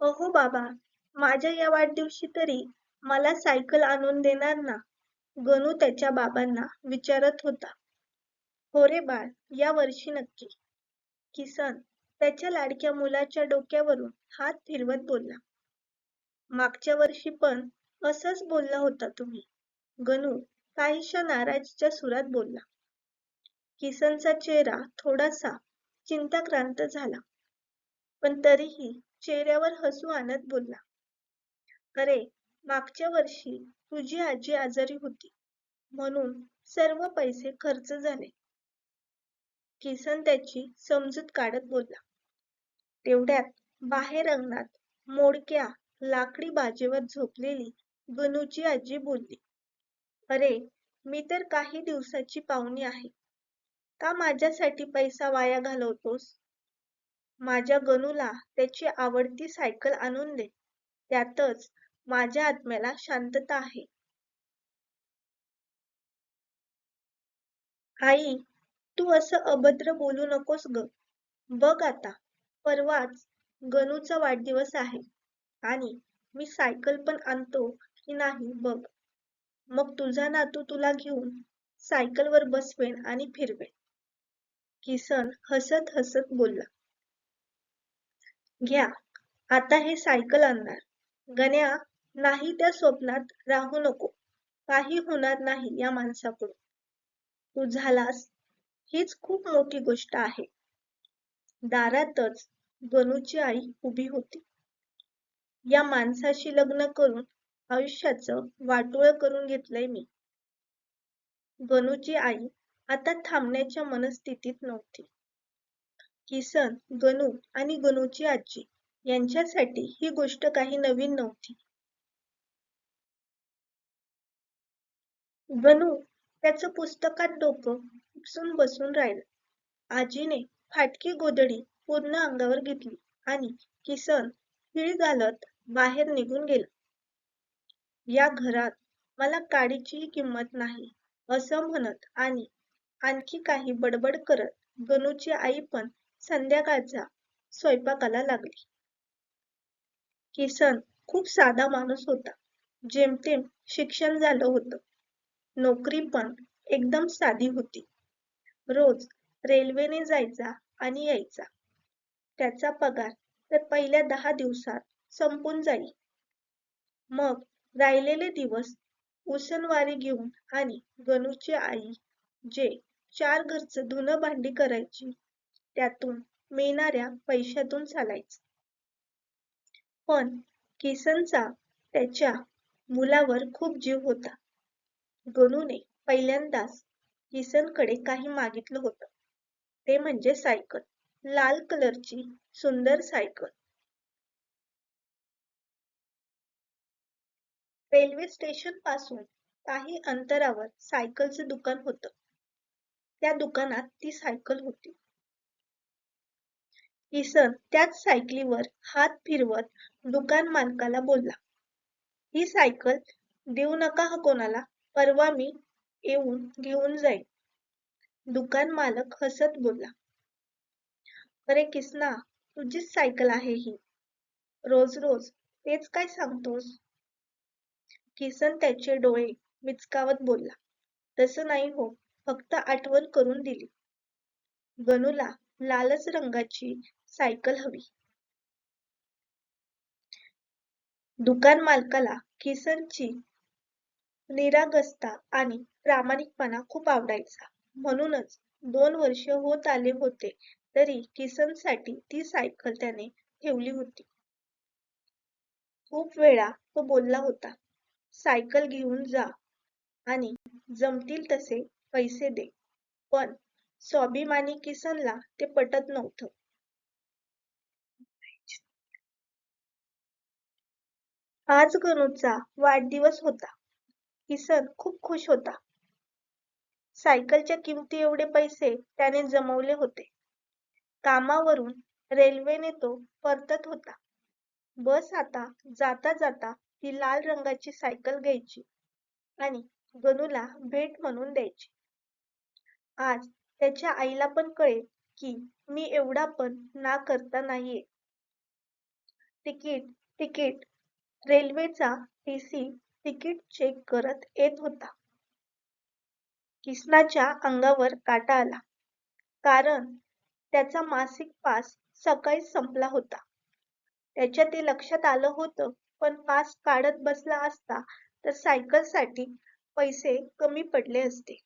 अहो बाबा, माझ्या या वाढदिवशी तरी मला सायकल आणून देणार ना? गणू त्याच्या बाबांना विचारत होता. हो रे बाळ, या वर्षी नक्की. किसन त्याच्या लाडक्या मुलाच्या डोक्यावरून हात फिरवत बोलला. मागच्या वर्षी पण असंच बोलला होता तुम्ही. गणू काहीशा नाराजीच्या सुरात बोलला. किसनचा चेहरा थोडासा चिंताक्रांत झाला. पण तरीही चेहऱ्यावर हसू आणत बोलला. अरे, मागच्या वर्षी तुझी आजी आजारी होती म्हणून सर्व पैसे खर्च झाले. किसन त्याची समजूत काढत बोलला. तेवढ्यात बाहेर अंगणात मोडक्या लाकडी बाजेवर झोपलेली गणूची आजी बोलली. अरे, मी तर काही दिवसाची पाहुणी आहे. का माझ्यासाठी पैसा वाया घालवतोस? माझ्या गणूला त्याची आवडती सायकल आणून दे. त्यातच माझ्या आत्म्याला शांतता आहे. आई, तू असं अभद्र बोलू नकोस ग. बघ आता, परवाच गणूचा वाढदिवस आहे आणि मी सायकल पण आणतो की नाही बघ. मग तुझा नातू तुला घेऊन सायकलवर बसवेन आणि फिरवेन. किसन हसत हसत बोलला. घ्या, आता हे सायकल आणणार. गण्या, नाही त्या स्वप्नात राहू नको. काही होणार नाही या माणसाकडून. तू झालास हीच खूप मोठी गोष्ट आहे. दारातच गणूची आई उभी होती. या माणसाशी लग्न करून आयुष्याचं वाटोळं करून घेतलंय मी. गणूची आई आता थांबण्याच्या मनस्थितीत नव्हती. किसन, गणू आणि गणूची आजी यांच्यासाठी ही गोष्ट काही नवीन नव्हती. गणू त्याचं पुस्तकात डोकं उपसून बसून राहिलं. आजीने फाटकी गोधडी पूर्ण अंगावर घेतली आणि किसन हिळ घालत बाहेर निघून गेला. या घरात मला काडीचीही किंमत नाही असं म्हणत आणि आणखी काही बडबड करत गणूची आई पण संध्याकाळचा स्वयंपाकाला लागली. किसन खूप साधा माणूस होता. जेमतेम शिक्षण झालं होतं. नोकरी पण एकदम साधी होती. रोज रेल्वेने जायचा आणि यायचा. त्याचा पगार तर पहिल्या दहा दिवसात संपून जाई. मग राहिलेले दिवस उसनवारी घेऊन आणि गणूची आई जे चार घरचं धुणं भांडी करायची त्यातून मिळणाऱ्या पैशातून चालायचं. पण किसनचा त्याच्या मुलावर खूप जीव होता. गणूने पहिल्यांदाच किसनकडे काही मागितलं होतं. ते म्हणजे सायकल. लाल कलरची सुंदर सायकल. रेल्वे स्टेशनपासून काही अंतरावर सायकलचं दुकान होतं. त्या दुकानात ती सायकल होती. किसन त्याच सायकलीवर हात फिरवत दुकान मालकाला बोलला. ही सायकल देऊ नका हा कोणाला. परवा मी येऊन घेऊन जाईल दुकान मालक हसत बोलला. अरे किसना, तुझीच सायकल आहे ही. रोज रोज तेच काय सांगतोस? किसन त्याचे डोळे मिचकावत बोलला. तसं नाही हो, फक्त आठवण करून दिली. गणूला लालच रंगाची सायकल हवी. दुकान मालकाला किसनची निरागसता आणि प्रामाणिकपणा खूप आवडायचा. म्हणूनच दोन वर्ष होत आले होते तरी किसनसाठी ती सायकल त्याने ठेवली होती. खूप वेळा तो बोलला होता, सायकल घेऊन जा आणि जमतील तसे पैसे दे. पण स्वाभिमानी किसनला ते पटत नव्हतं. आज गणूचा वाढदिवस होता. किसन खूप खुश होता. सायकलच्या किमती एवढे पैसे त्याने जमवले होते. कामावरून रेल्वेने तो परतत होता. बस आता जाता जाता ती लाल रंगाची सायकल घ्यायची आणि गणूला भेट म्हणून द्यायची. आज त्याच्या आईला पण कळेल की मी एवढा पण ना करता नाहीये. तिकीट तिकीट रेल्वेचा टीसी तिकीट चेक करत येत होता. किसनाच्या अंगावर काटा आला. कारण त्याचा मासिक पास सकाळीच संपला होता. त्याच्या ते लक्षात आलं होतं पण पास काढत बसला असता तर सायकलसाठी पैसे कमी पडले असते.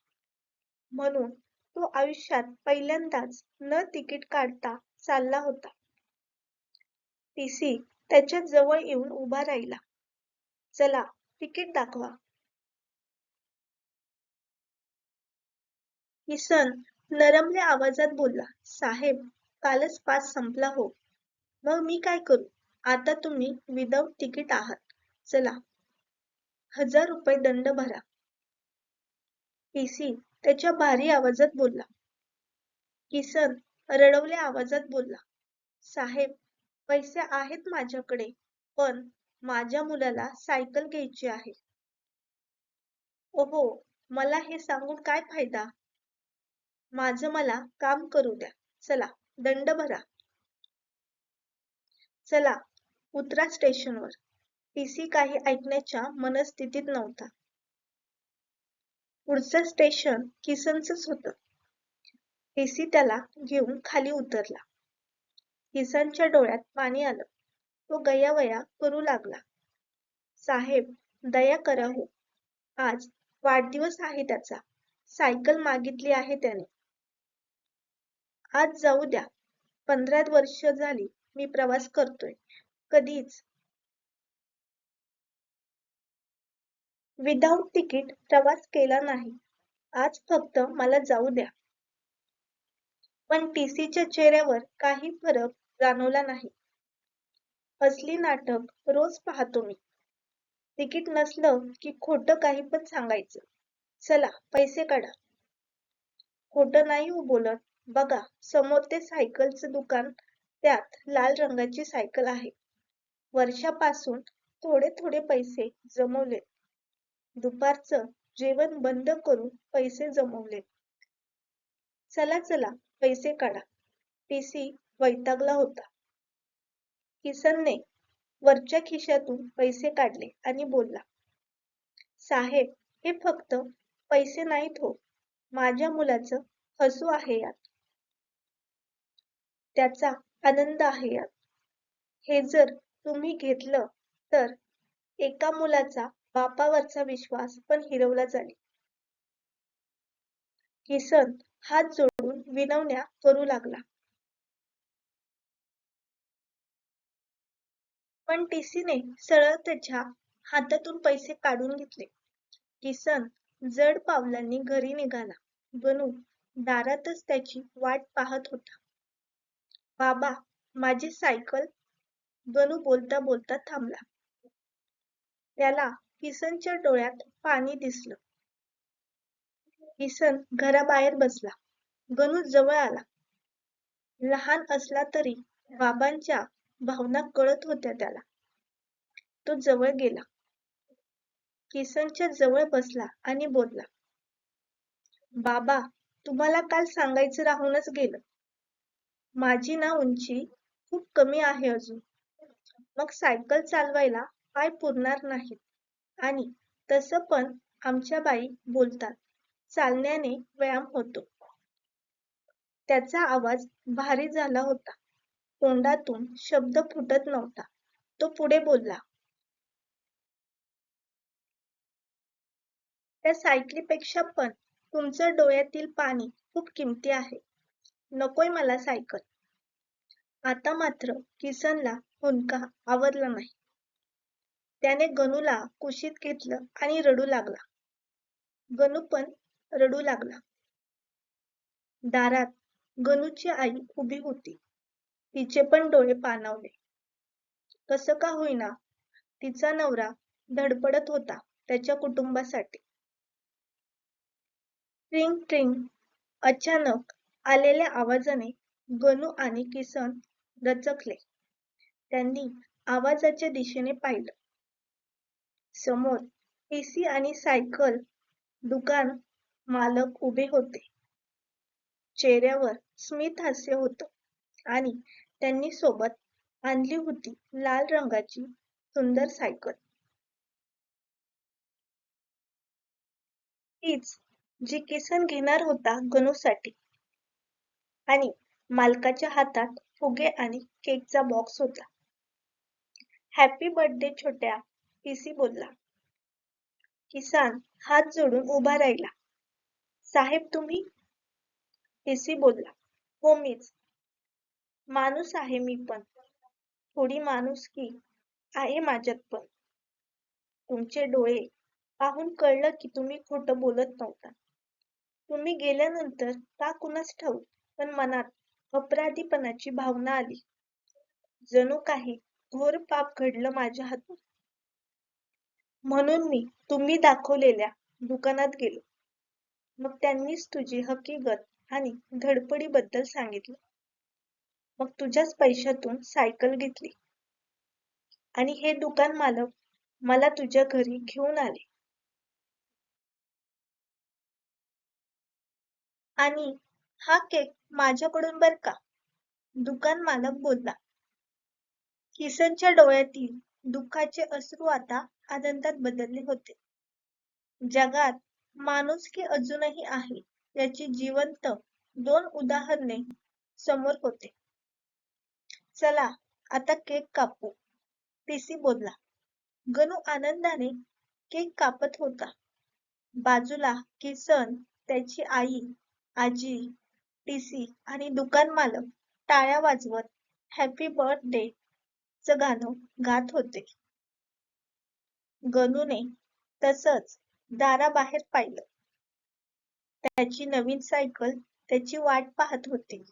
म्हणून तो आयुष्यात पहिल्यांदाच न तिकीट काढता चालला होता. टीसी त्याच्याजवळ येऊन उभा राहिला. चला तिकीट दाखवा. किसन नरमल्या आवाजात बोलला साहेब कालच पास संपला हो. मग मी काय करू? आता तुम्ही विदाऊट तिकीट आहात. चला हजार रुपये दंड भरा. टीसी त्याच्या भारी आवाजात बोलला. किसन रडवल्या आवाजात बोलला साहेब पैसे आहेत माझ्याकडे पण माझ्या मुलाला सायकल घ्यायची आहे. ओहो मला हे सांगून काय फायदा? माझं मला काम करू द्या. चला दंड भरा. चला उतरा स्टेशनवर. टीसी काही ऐकण्याच्या मनस्थितीत नव्हता. पुढचं स्टेशन किसनचंच होतं. टीसी त्याला घेऊन खाली उतरला. किसानच्या डोळ्यात पाणी आलं. तो गयावया करू लागला. साहेब दया करा हो. आज वाढदिवस आहे त्याचा. सायकल मागितली आहे त्याने. आज जाऊ द्या. पंधरा वर्ष झाली मी प्रवास करतोय. कधीच. विदाऊट तिकीट प्रवास केला नाही. आज फक्त मला जाऊ द्या. पण टीसीच्या चेहऱ्यावर काही फरक जाणवला नाही. असली नाटक रोज पाहतो मी. तिकीट नसलं की खोटं काही पण सांगायचं. चला पैसे काढा. खोटं नाही हो बोलत. बघा समोर ते सायकलचं दुकान त्यात लाल रंगाची सायकल आहे. वर्षापासून थोडे थोडे पैसे जमवले. दुपारचं जेवण बंद करून पैसे जमवले. चला चला पैसे काढा. टीसी वैतागला होता. किसनने वरच्या खिशातून पैसे काढले आणि बोलला साहेब हे फक्त पैसे नाहीत हो. माझ्या मुलाचं हसू आहे यात. त्याचा आनंद आहे यात. हे जर तुम्ही घेतलं तर एका मुलाचा बापावरचा विश्वास पण हिरवला जाईल. किसन हात जोडून विनवण्या करू लागला. पण टीसीने सरळ त्याच्या हातातून पैसे काढून घेतले. किसन जड पावलांनी घरी निघाला. गणू दारातच त्याची वाट पाहत होता. बाबा माझी सायकल? गणू बोलता बोलता थांबला. त्याला किसनच्या डोळ्यात पाणी दिसलं. किसन घराबाहेर बसला. गणू जवळ आला. लहान असला तरी बाबांच्या भावना कळत होत्या त्याला. तो जवळ गेला. किसनच्या जवळ बसला आणि बोलला बाबा तुम्हाला काल सांगायचं राहूनच गेलं. माझी ना उंची खूप कमी आहे अजून. मग सायकल चालवायला पाय पुरणार नाहीत. आणि तसं पण आमच्या बाई बोलतात चालण्याने व्यायाम होतो. त्याचा आवाज भारी झाला होता. तोंडातून शब्द फुटत नव्हता. तो पुढे बोलला त्या सायकलीपेक्षा पण तुमचं डोळ्यातील पाणी खूप किमती आहे. नकोय मला सायकल. आता मात्र किसनला हुंदका आवडला नाही. त्याने गणूला कुशीत घेतलं आणि रडू लागला. गणू पण रडू लागला. दारात गणूची आई उभी होती. तिचे पण डोळे पाणावले. कसं का होईना? तिचा नवरा धडपडत होता त्याच्या कुटुंबासाठी. ट्रिंग ट्रिंग. अचानक आलेल्या आवाजाने गणू आणि किसन दचकले त्यांनी आवाजाच्या दिशेने पाहिलं. समोर एसी आणि सायकल दुकान मालक उभे होते. चेहऱ्यावर स्मित हास्य होतं आणि त्यांनी सोबत आणली होती लाल रंगाची सुंदर सायकल. तीच जी किसन घेणार होता गणूसाठी. आणि मालकाच्या हातात फुगे आणि केकचा बॉक्स होता. हॅपी बर्थडे छोट्या पीसी बोलला. किसान हात जोडून उभा राहिला. साहेब तुम्ही? पीसी बोलला. हो मीच. माणूस आहे मी पण. थोडी माणुसकी आहे माझ्यात पण. तुमचे डोळे पाहून कळलं की तुम्ही खोटं बोलत नव्हता. तुम्ही गेल्यानंतर का कुणास ठाऊक पण मनात अपराधीपणाची भावना आली. जणू काही घोर पाप घडलं माझ्या हातून. म्हणून मी तुम्ही दाखवलेल्या दुकानात गेलो. मग त्यांनीच तुझी हकीकत आणि धडपडीबद्दल सांगितलं. मग तुझ्याच पैशातून सायकल घेतली. आणि हे दुकान मालक मला तुझ्या घरी घेऊन आले. आणि हा केक माझ्याकडून बर का? दुकान मालक बोलला. किसनच्या डोळ्यातील दुःखाचे अश्रू आता आनंदात बदलले होते. जगात माणुसकी अजूनही आहे याची जिवंत दोन उदाहरणे समोर होते. चला आता केक कापू. पीसी बोलला. गणू आनंदाने केक कापत होता. बाजूला किसन त्याची आई आजी टीसी आणि दुकान मालक टाळ्या वाजवत हॅपी बर्थडे च गाणं गात होते. गणूने तसंच दाराबाहेर पाहिलं. त्याची नवीन सायकल त्याची वाट पाहत होती.